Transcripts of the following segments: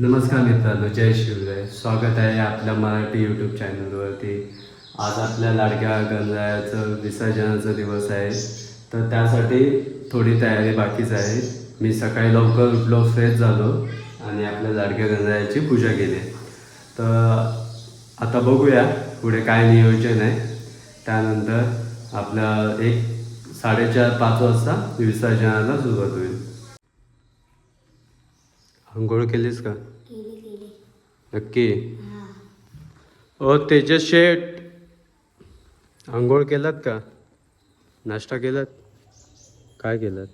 नमस्कार मित्रांनो जय शिवराय. स्वागत आहे आपल्या मराठी यूट्यूब चॅनलवरती आज आपल्या लाडक्या गणरायाचं विसर्जनाचा दिवस आहे. तर त्यासाठी थोडी तयारी बाकीच आहे. मी सकाळी लवकर उठलो फ्रेश झालो आणि आपल्या लाडक्या गणरायाची पूजा केली. तर आता बघूया पुढे काय नियोजन आहे. त्यानंतर आपलं एक साडेचार पाच वाजता विसर्जनाला सुरुवात होईल. आंघोळ केलीस का? केली केली. नक्की. हा. ओ तेजस शेठ आंघोळ केलात का? नाश्ता केलात? काय केलात?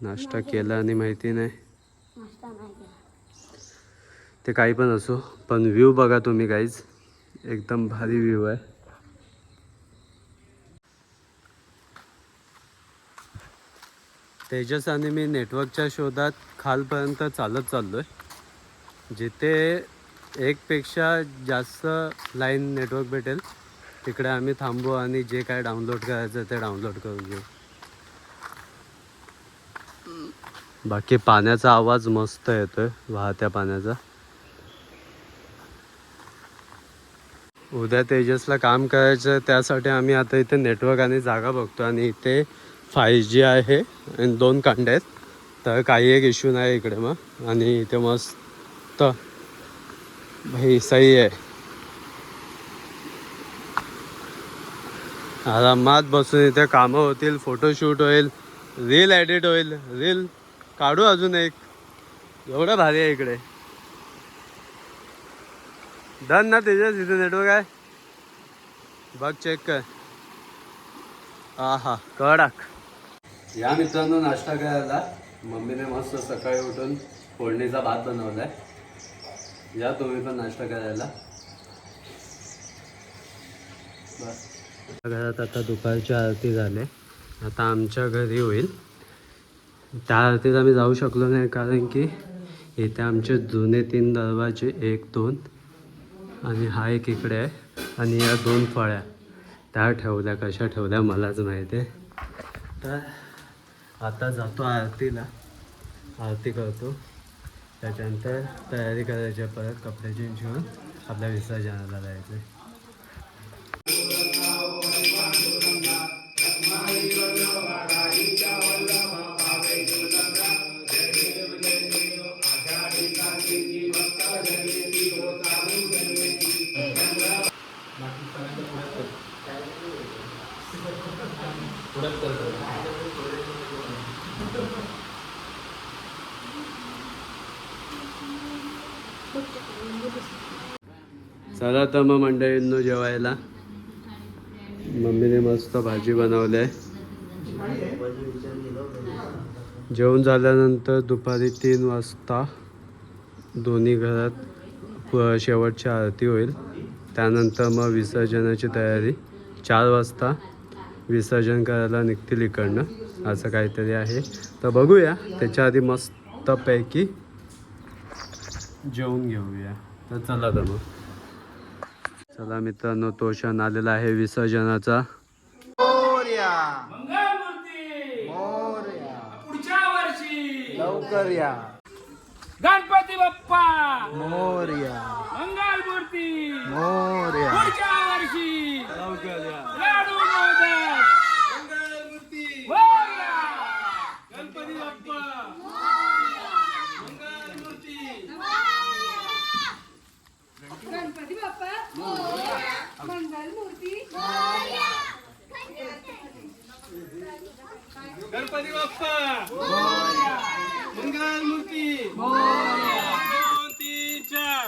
नाश्ता केला आणि माहिती नाही. नाश्ता नाही केला. ते काही पण असो पण व्ह्यू बघा तुम्ही काहीच एकदम भारी व्ह्यू आहे. तेजस आणि मी नेटवर्कच्या शोधात खालपर्यंत चालत चाललो आहे जिथे एकपेक्षा जास्त लाईन नेटवर्क भेटेल तिकडे आम्ही थांबू आणि जे काय डाउनलोड करायचं ते डाउनलोड करून घेऊ. बाकी पाण्याचा आवाज मस्त येतोय वाहत्या पाण्याचा. उद्या तेजसला काम करायचं त्यासाठी आम्ही आता इथे नेटवर्क आणि जागा बघतो आणि इथे फाय जी आहे आणि दोन कांडे आहेत. तर काही एक इश्यू नाही इकडे मग. आणि इथे मस्त. भाई सही आहे. आरामात बसून इथे कामं होतील फोटोशूट होईल रील एडिट होईल. रील काढू अजून एक. एवढं भारी आहे इकडे. डन ना तेजस तिथे नेटवर्क आहे. बघ चेक कर. हा हा कडक. या मित्रांनो नाश्ता करायला मम्मीने मस्त सकाळी उठून फोडणीचा भात बनवलाय. या तुम्ही पण नाश्ता करायला. बस. घरात आता दुपारची आरती झाले. आता आमच्या घरी होईल. त्या आरतीत आम्ही जाऊ शकलो नाही कारण की इथे आमचे जुने तीन दरवाजे एक दोन आणि हा एक इकडे आहे आणि या दोन फळ्या. त्या ठेवल्या कशा ठेवल्या मलाच माहिती आहे. तर आता जातो आरतीला. आरती करतो. त्याच्यानंतर तयारी करायची परत कपडे चेंज घेऊन आपल्या विसर्जनाला जायचं चला तर मग मंडळींनो जेवायला. मम्मीने मस्त भाजी बनवली आहे. जेवण झाल्यानंतर दुपारी तीन वाजता दोन्ही घरात शेवटची आरती होईल. त्यानंतर मग विसर्जनाची तयारी. चार वाजता विसर्जन करायला निघतील इकडनं. असं काहीतरी आहे. तर बघूया. त्याच्या आधी मस्तपैकी जेवून घेऊया. तर चला तर मग. चला मित्रांनो तो क्षण आलेला आहे विसर्जनाचा. पुढच्या वर्षी. लवकर या. गणपती बाप्पा. मोर्या. मंगलमूर्ती. मोर्या. पुढच्या वर्षी. लाडू मोदक मोरया. गणपती बाप्पा गणपती बाप्पा मंगल मूर्ती गणपती बाप्पा मंगलमूर्ती दोन तीन चार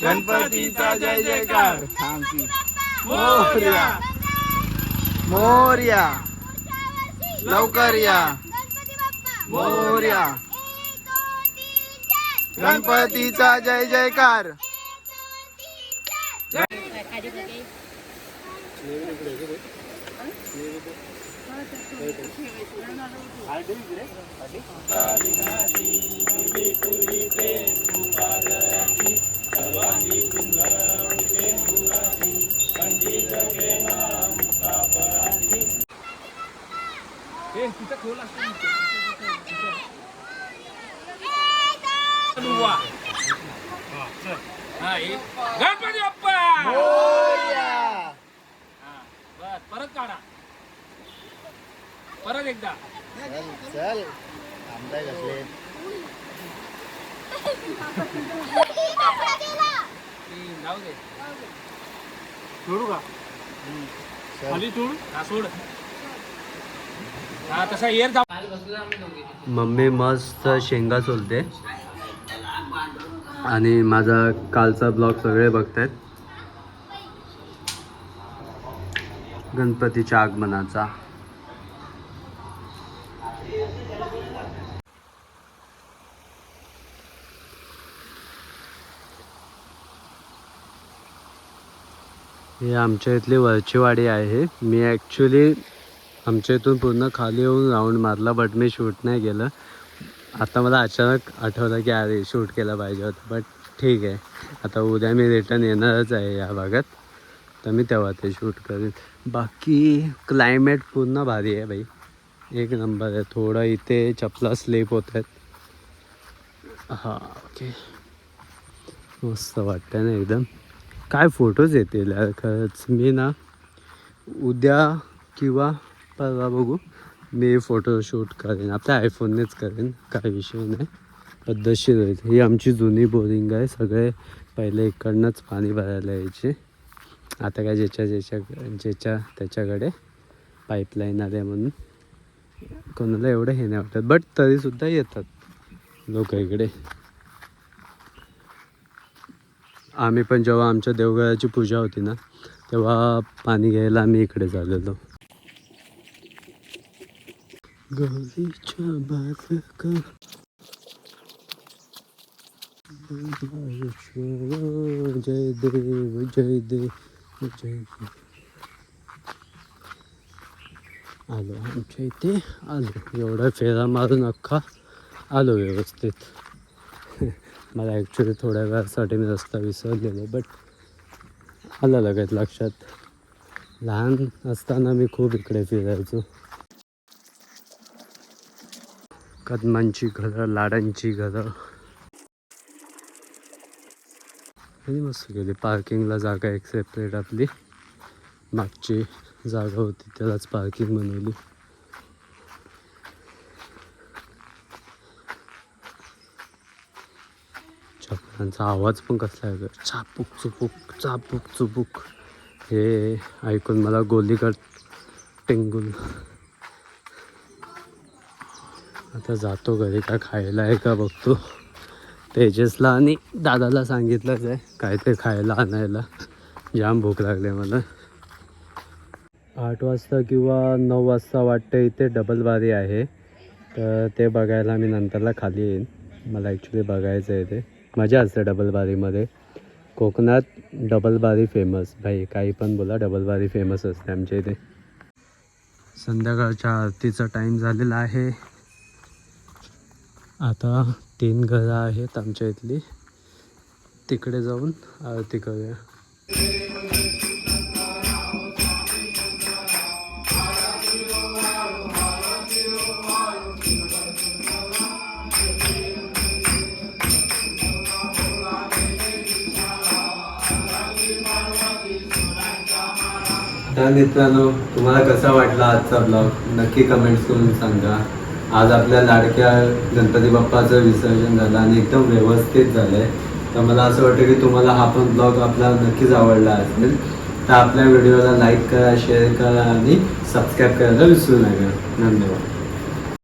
गणपतीचा जय जयकार. थांब की. मोरया. मोर्या. लवकर या. मोर्या. गणपतीचा जय जयकार. तिथं एक. गणपती बाप्पा परत काढा परत एकदा चल आमदार कसले जाऊ दे सोडू का? खाली सोड. हा सोड. हा तसा एअर जाऊ मम्मी मस्त शेंगा सोलते. आणि माझा कालचा ब्लॉग सगळे बघतायत. गणपतीच्या आगमनाचा. हे आमच्या इथली वरची वाडी आहे. मी ॲक्च्युली आमच्या इथून पूर्ण खाली येऊन राऊंड मारला बट मी शूट नाही केलं. आता मला अचानक आठवलं की अरे शूट केलं पाहिजे होतं बट ठीक आहे. आता उद्या मी रिटर्न येणारच आहे या भागात. तर मी तेव्हा ते शूट करेन. बाकी क्लायमेट पूर्ण भारी आहे बाई एक नंबर आहे थोडं इथे चपला स्लिप होत आहेत. हां ओके मस्त वाटतं ना एकदम. काय फोटोज येतील खरंच मी ना उद्या किंवा परवा बघू. मी फोटोशूट करेन. आपल्या आयफोननेच करेन. काय विषय नाही. पद्धतशीर होईल. ही आमची जुनी बोरिंग आहे. सगळे पहिले इकडनंच पाणी भरायला यायचे. आता काय ज्याच्या ज्याच्या ज्याच्या त्याच्याकडे पाईपलाईन आले म्हणून. कोणाला एवढं हे नाही वाटत. बट तरीसुद्धा येतात. लोक इकडे. आम्ही पण जेव्हा आमच्या देवघराची पूजा होती ना तेव्हा पाणी घ्यायला आम्ही इकडे झालेलो जय देव जय देव जय देव. आलो आमच्या इथे आलो. एवढा फेरा मारून अख्खा आलो व्यवस्थित. मला ॲक्च्युली थोड्या वेळासाठी मी रस्ता विसरलेलो बट आलं लगेच लक्षात. लहान असताना मी खूप इकडे फिरायचो. कदमांची घरं लाडांची घरं. आणि मस्त गेली. पार्किंगला जागा एक सेपरेट आपली. मागची जागा होती त्यालाच पार्किंग बनवली त्यांचा आवाज पण कसला आहे चापूक चुपूक चापूक चुपूक. हे ऐकून मला गोलीगड टेंगून आता जातो घरी का खायला आहे का बघतो. तेजसला आणि दादाला सांगितलंच आहे काय ते खायला आणायला. जाम भूक लागली मला. आठ वाजता किंवा नऊ वाजता वाटते इथे डबल बारी आहे. तर ते बघायला मी नंतरला खाली येईन. मला ॲक्च्युली बघायचं आहे ते. मजा असते डबलबारीमध्ये कोकणात डबलबारी फेमस भाई काही पण बोला डबलबारी फेमस असते आमच्या इथे. संध्याकाळच्या आरतीचा टाईम झालेला आहे. आता तीन घरं आहेत आमच्या इथली. तिकडे जाऊन आरती करूया. तर मित्रांनो तुम्हाला कसा वाटला आजचा ब्लॉग नक्की कमेंट्स करून सांगा. आज आपल्या लाडक्या गणपती बाप्पाचं विसर्जन झालं आणि एकदम व्यवस्थित झालं आहे तर मला असं वाटतं की तुम्हाला हा पण ब्लॉग आपला नक्कीच आवडला असेल. तर आपल्या व्हिडिओला लाईक करा शेअर करा आणि सबस्क्राईब करायला विसरू नका. धन्यवाद.